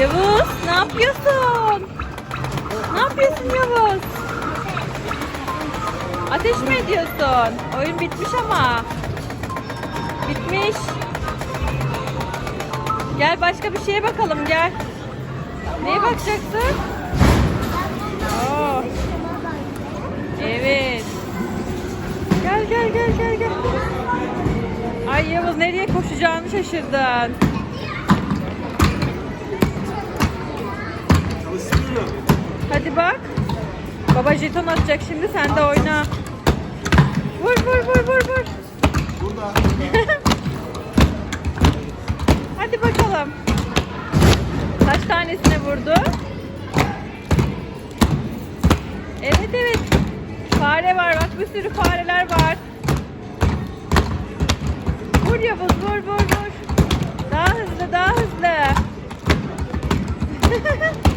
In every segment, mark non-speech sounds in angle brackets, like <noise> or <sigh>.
Yavuz ne yapıyorsun? Ne yapıyorsun Yavuz? Ateş mi ediyorsun? Oyun bitmiş ama. Bitmiş. Gel başka bir şeye bakalım gel. Neye bakacaksın? Oo, evet. Gel gel gel gel gel. Ay Yavuz nereye koşacağını şaşırdın. Hadi bak. Baba jeton atacak şimdi sen de oyna. Vur vur vur vur vur. Burada. <laughs> Hadi bakalım. Kaç tanesine vurdu? Evet evet. Fare var bak bir sürü fareler var. Vur Yavuz vur vur vur. Daha hızlı daha hızlı. <laughs>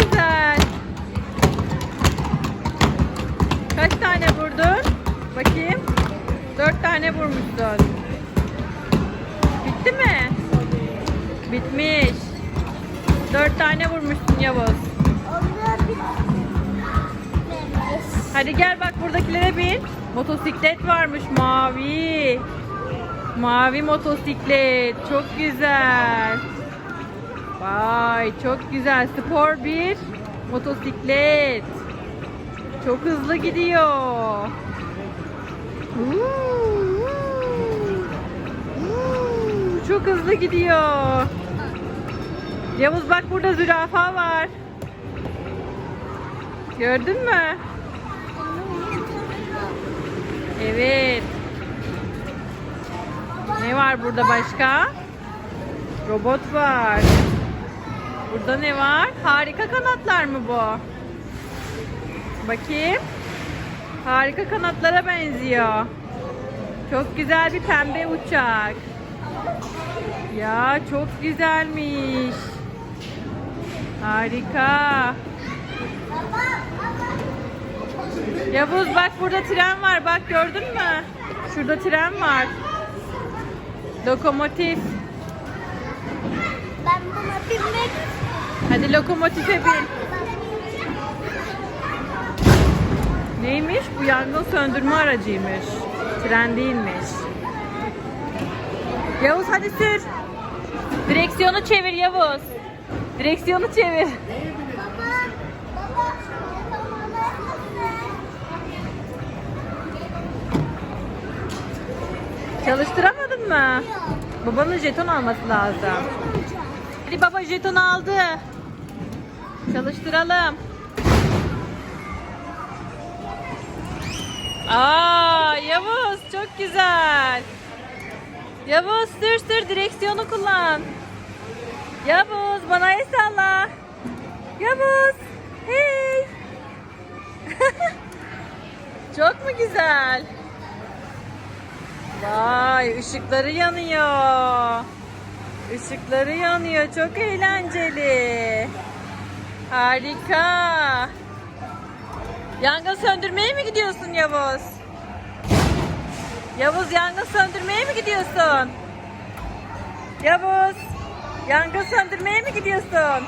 Güzel. Kaç tane vurdun? Bakayım. Dört tane vurmuşsun. Bitti mi? Bitmiş. Dört tane vurmuşsun Yavuz. Hadi gel bak buradakilere bin. Motosiklet varmış mavi. Mavi motosiklet. Çok güzel. Vay çok güzel. Spor bir motosiklet. Çok hızlı gidiyor. Çok hızlı gidiyor. Yavuz bak burada zürafa var. Gördün mü? Evet. Ne var burada başka? Robot var. Burada ne var? Harika kanatlar mı bu? Bakayım. Harika kanatlara benziyor. Çok güzel bir pembe uçak. Ya çok güzelmiş. Harika. Yavuz bak burada tren var. Bak gördün mü? Şurada tren var. Lokomotif. Ben buna binmek Hadi lokomotife bin. Neymiş? Bu yangın söndürme aracıymış. Tren değilmiş. Yavuz hadi sür. Direksiyonu çevir Yavuz. Direksiyonu çevir. Çalıştıramadın mı? Babanın jeton alması lazım. Hadi baba jeton aldı. Çalıştıralım. Aa Yavuz çok güzel. Yavuz sür sür direksiyonu kullan. Yavuz bana el salla. Yavuz. Hey. <laughs> çok mu güzel? Vay ışıkları yanıyor. Işıkları yanıyor. Çok eğlenceli. Harika. Yangın söndürmeye mi gidiyorsun Yavuz? Yavuz yangın söndürmeye mi gidiyorsun? Yavuz yangın söndürmeye mi gidiyorsun?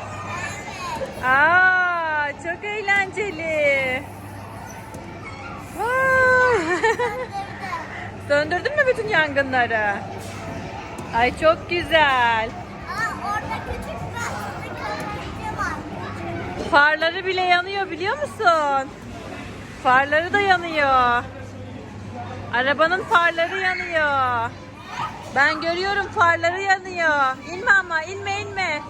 Aa çok eğlenceli. <laughs> Söndürdün mü bütün yangınları? Ay çok güzel. Aa, orada küçük bir var. Farları bile yanıyor biliyor musun? Farları da yanıyor. Arabanın farları yanıyor. Ben görüyorum farları yanıyor. İnme ama inme inme.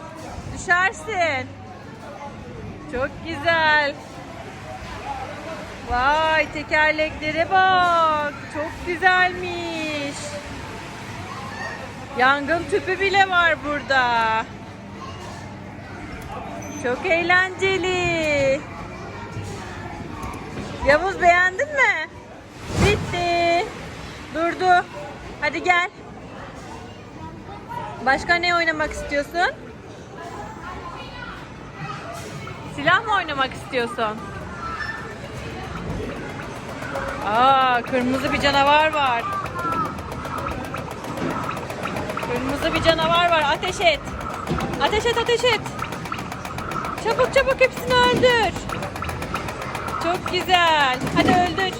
Düşersin. Çok güzel. Vay tekerleklere bak. Çok güzelmiş. Yangın tüpü bile var burada. Çok eğlenceli. Yavuz beğendin mi? Bitti. Durdu. Hadi gel. Başka ne oynamak istiyorsun? Silah mı oynamak istiyorsun? Aa, kırmızı bir canavar var. Kırmızı bir canavar var. Ateş et. Ateş et ateş et. Çabuk çabuk hepsini öldür. Çok güzel. Hadi öldür.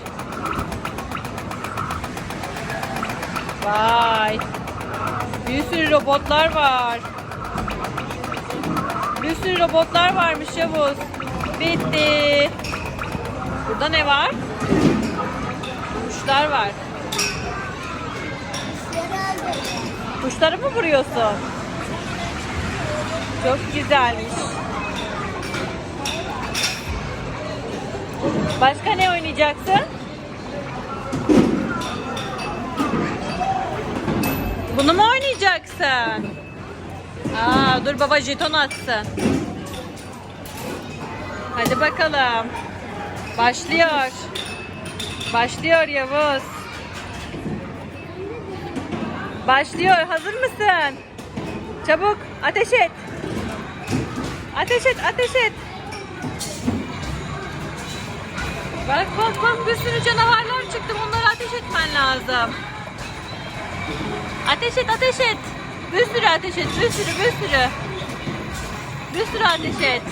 Vay. Bir sürü robotlar var. Bir sürü robotlar varmış Yavuz. Bitti. Burada ne var? Kuşlar var. Kuşları mı vuruyorsun? Çok güzelmiş. Başka ne oynayacaksın? Bunu mu oynayacaksın? Aa, dur baba jeton atsın. Hadi bakalım. Başlıyor. Başlıyor Yavuz. Başlıyor. Hazır mısın? Çabuk ateş et. Ateş et, ateş et. Bak bak bak bir sürü canavarlar çıktı. Bunları ateş etmen lazım. Ateş et, ateş et. Bir sürü ateş et, bir sürü, bir sürü. Bir sürü ateş et.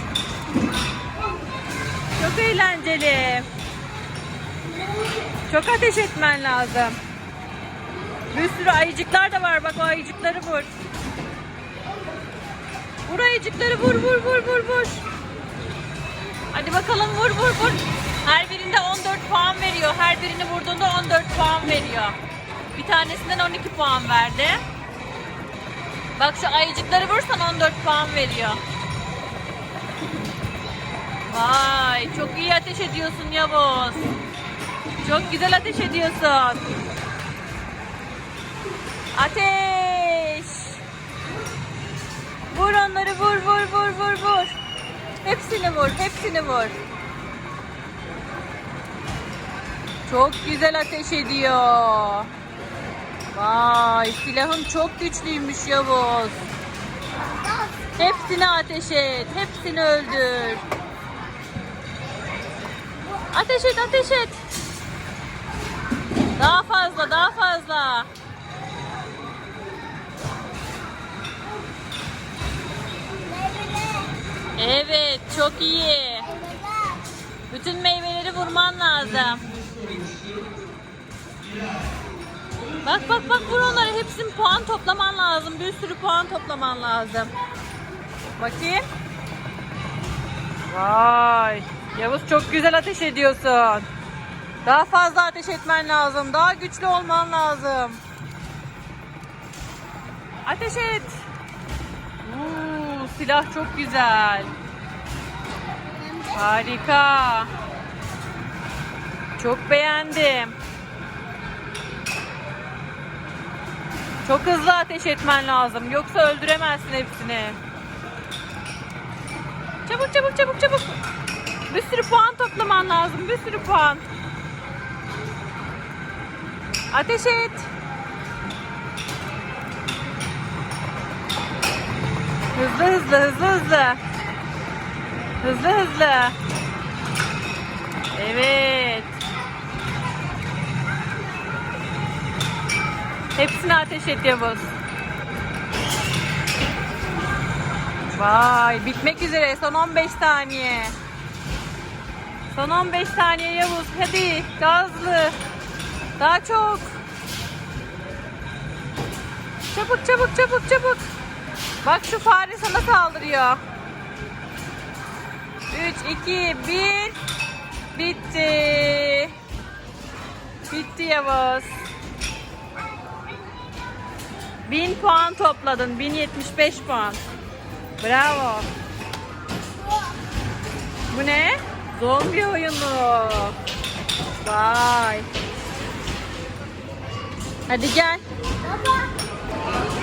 Çok eğlenceli. Çok ateş etmen lazım. Bir sürü ayıcıklar da var. Bak o ayıcıkları vur. Vur ayıcıkları vur vur vur vur vur. Hadi bakalım vur vur vur. Her birinde 14 puan veriyor. Her birini vurduğunda 14 puan veriyor. Bir tanesinden 12 puan verdi. Bak şu ayıcıkları vursan 14 puan veriyor. Vay çok iyi ateş ediyorsun Yavuz. Çok güzel ateş ediyorsun. Ateş. Vur onları vur vur vur vur vur. Hepsini vur, hepsini vur. Çok güzel ateş ediyor. Vay silahın çok güçlüymüş Yavuz. Hepsini ateş et, hepsini öldür. Ateş et, ateş et. Daha fazla, daha fazla. Evet, çok iyi. Bütün meyveleri vurman lazım. Bak bak bak vur onları. Hepsinin puan toplaman lazım. Bir sürü puan toplaman lazım. Bakayım. Vay. Yavuz çok güzel ateş ediyorsun. Daha fazla ateş etmen lazım. Daha güçlü olman lazım. Ateş et. Silah çok güzel. Harika. Çok beğendim. Çok hızlı ateş etmen lazım. Yoksa öldüremezsin hepsini. Çabuk çabuk çabuk çabuk. Bir sürü puan toplaman lazım. Bir sürü puan. Ateş et. Hızlı hızlı hızlı hızlı. Hızlı hızlı. Evet. Hepsini ateş et Yavuz. Vay bitmek üzere son 15 saniye. Son 15 saniye Yavuz hadi gazlı. Daha çok. Çabuk çabuk çabuk çabuk. Bak şu fare sana saldırıyor. 3, 2, 1. Bitti. Bitti Yavuz. 1000 puan topladın. 1075 puan. Bravo. Bu ne? Zombi oyunu. Vay. Hadi gel. Baba.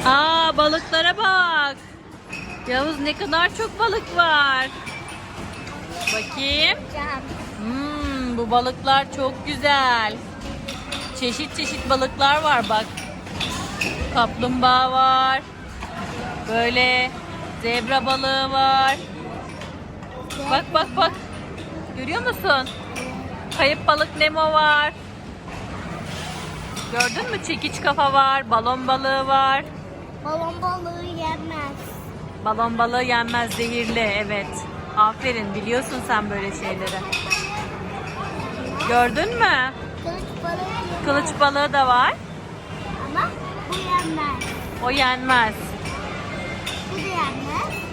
Aa balıklara bak. Yavuz ne kadar çok balık var. Bakayım. Hmm, bu balıklar çok güzel. Çeşit çeşit balıklar var bak. Kaplumbağa var. Böyle zebra balığı var. Bak bak bak. Görüyor musun? Kayıp balık Nemo var. Gördün mü? Çekiç kafa var. Balon balığı var. Balon balığı yenmez. Balon balığı yenmez zehirli evet. Aferin biliyorsun sen böyle şeyleri. Gördün mü? Kılıç balığı yenmez. Kılıç balığı da var. Ama bu yenmez. O yenmez. Bu da yenmez.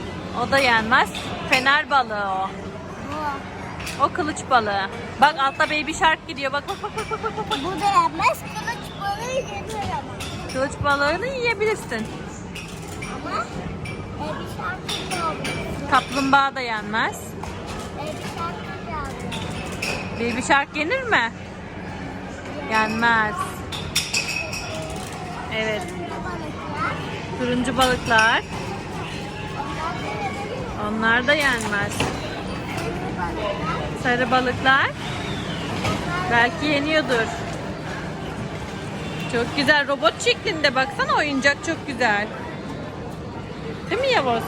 O da yenmez. Fener balığı o. Bu. O kılıç balığı. Bak altta baby shark gidiyor. Bak bak bak bak bak bak. bak. Bu da yenmez. Kılıç balığı yenir ama. Kılıç balığını yiyebilirsin. Ama bir şarkı da olur. Kaplumbağa da yenmez. Bir şarkı da olur. Baby shark yenir mi? Yenmez. Evet. Balıklar. Turuncu balıklar. Onlar da yenmez. Balıklar. Sarı balıklar belki yeniyordur. Çok güzel robot şeklinde baksana oyuncak çok güzel. Değil mi Yavuz?